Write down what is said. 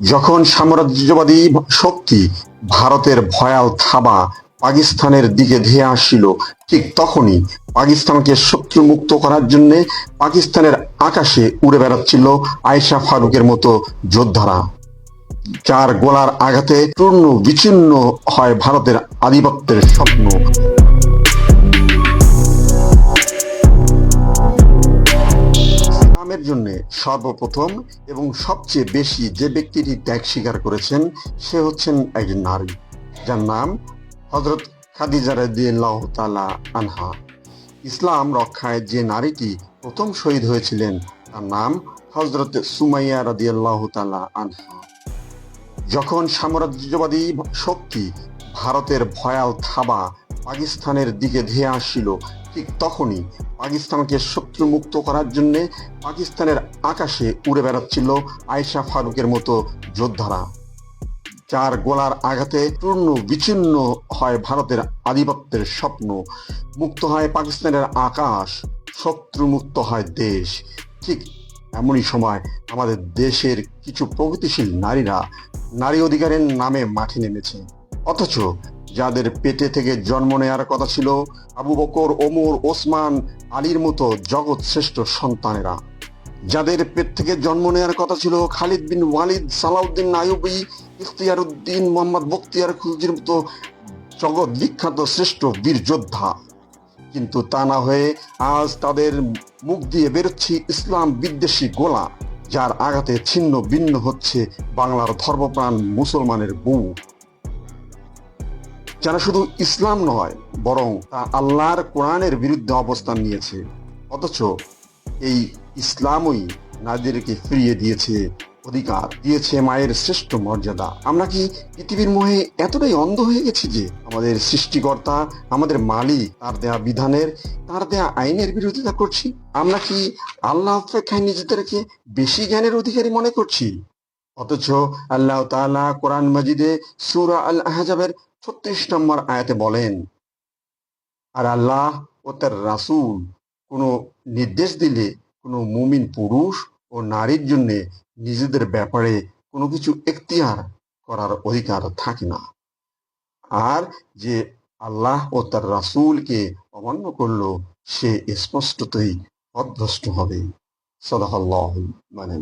যখন সাম্রাজ্যবাদী শক্তি ভারতের ভয়াল থাবা পাকিস্তানের দিকে ধেয়ে আসছিল, ঠিক তখনই পাকিস্তানকে শত্রুমুক্ত করার জন্য পাকিস্তানের আকাশে উড়ে বেড়াচ্ছিল আয়েশা ফারুকের মতো যোদ্ধারা। যার গোলার আঘাতে চূর্ণ বিচ্ছিন্ন হয় ভারতের আধিপত্যের স্বপ্ন। ইসলামের জন্য সর্বপ্রথম এবং সবচেয়ে বেশি যে ব্যক্তিটি ত্যাগ স্বীকার করেছেন, সে হচ্ছেন একজন নারী, যার নাম হজরত খাদিজা রাদিয়াল্লাহু আনহা। ইসলাম রক্ষায় যে নারীটি প্রথম শহীদ হয়েছিলেন, তার নাম হজরত সুমাইয়া রাদিয়াল্লাহু তাআলা আনহা। যখন সাম্রাজ্যবাদী শক্তি ভারতের ভয়াল থাবা পাকিস্তানের দিকে ধেয়ে আসছিল। ঠিক তখনই পাকিস্তানকে শত্রুমুক্ত করার জন্যে পাকিস্তানের আকাশে উড়ে বেড়াচ্ছিল আয়েশা ফারুকের মতো যোদ্ধারা। যার গোলার আঘাতে চূর্ণ বিচ্ছিন্ন হয় ভারতের আধিপত্যের স্বপ্ন। মুক্ত হয় পাকিস্তানের আকাশ, শত্রুমুক্ত হয় দেশ। ঠিক এমনই সময় আমাদের দেশের কিছু প্রগতিশীল নারীরা নারী অধিকারের নামে মাঠে নেমেছে। অথচ যাদের পেটে থেকে জন্ম নেয়ার কথা ছিল, আবু বকর, ওমর, ওসমান, আলীর মতো জগৎ শ্রেষ্ঠ সন্তানেরা। যাদের পেট থেকে জন্ম নেয়ার কথা ছিল, খালিদ বিন ওয়ালিদ, সালাউদ্দিন আয়ুবি ইখতিয়ার উদ্দিন মোহাম্মদ বখতিয়ার খুলজির মতো জগৎ বিখ্যাত শ্রেষ্ঠ বীর যোদ্ধা। কিন্তু তা না হয়ে আজ তাদের মুখ দিয়ে বেরোচ্ছে ইসলাম বিদ্বেষী গোলা, যার আঘাতে ছিন্ন ভিন্ন হচ্ছে বাংলার ধর্মপ্রাণ মুসলমানের বউ। যারা শুধু ইসলাম নয়, বরং তা আল্লাহর কোরআনের বিরুদ্ধে অবস্থান নিয়েছে। অথচ এই ইসলামই নারীদেরকে ফিরিয়ে দিয়েছে, অধিকার দিয়েছে মায়ের শ্রেষ্ঠ মর্যাদা। আমরা কি পৃথিবীর মোহে এতটাই অন্ধ হয়ে গেছি যে আমাদের সৃষ্টিকর্তা, আমাদের মালিক, তার দেয়া বিধানের, তার দেয়া আইনের বিরোধিতা করছি? আমরা কি আল্লাহ অপেক্ষায় নিজেদেরকে বেশি জ্ঞানের অধিকারী মনে করছি? অথচ আল্লাহ তাআলা কোরআন মাজিদে সূরা আল আহজাবের ছত্রিশ নম্বর আয়াতে বলেন, আর আল্লাহ ও তার রাসূল কোনো নির্দেশ দিলে কোনো মুমিন পুরুষ ও নারীর জন্য নিজেদের ব্যাপারে কোনো কিছু এখতিয়ার করার অধিকার থাকে না। আর যে আল্লাহ ও তার রাসূলকে অমান্য করল, সে স্পষ্টতই পথভ্রষ্ট হবে। সদাহল্লাহ মানে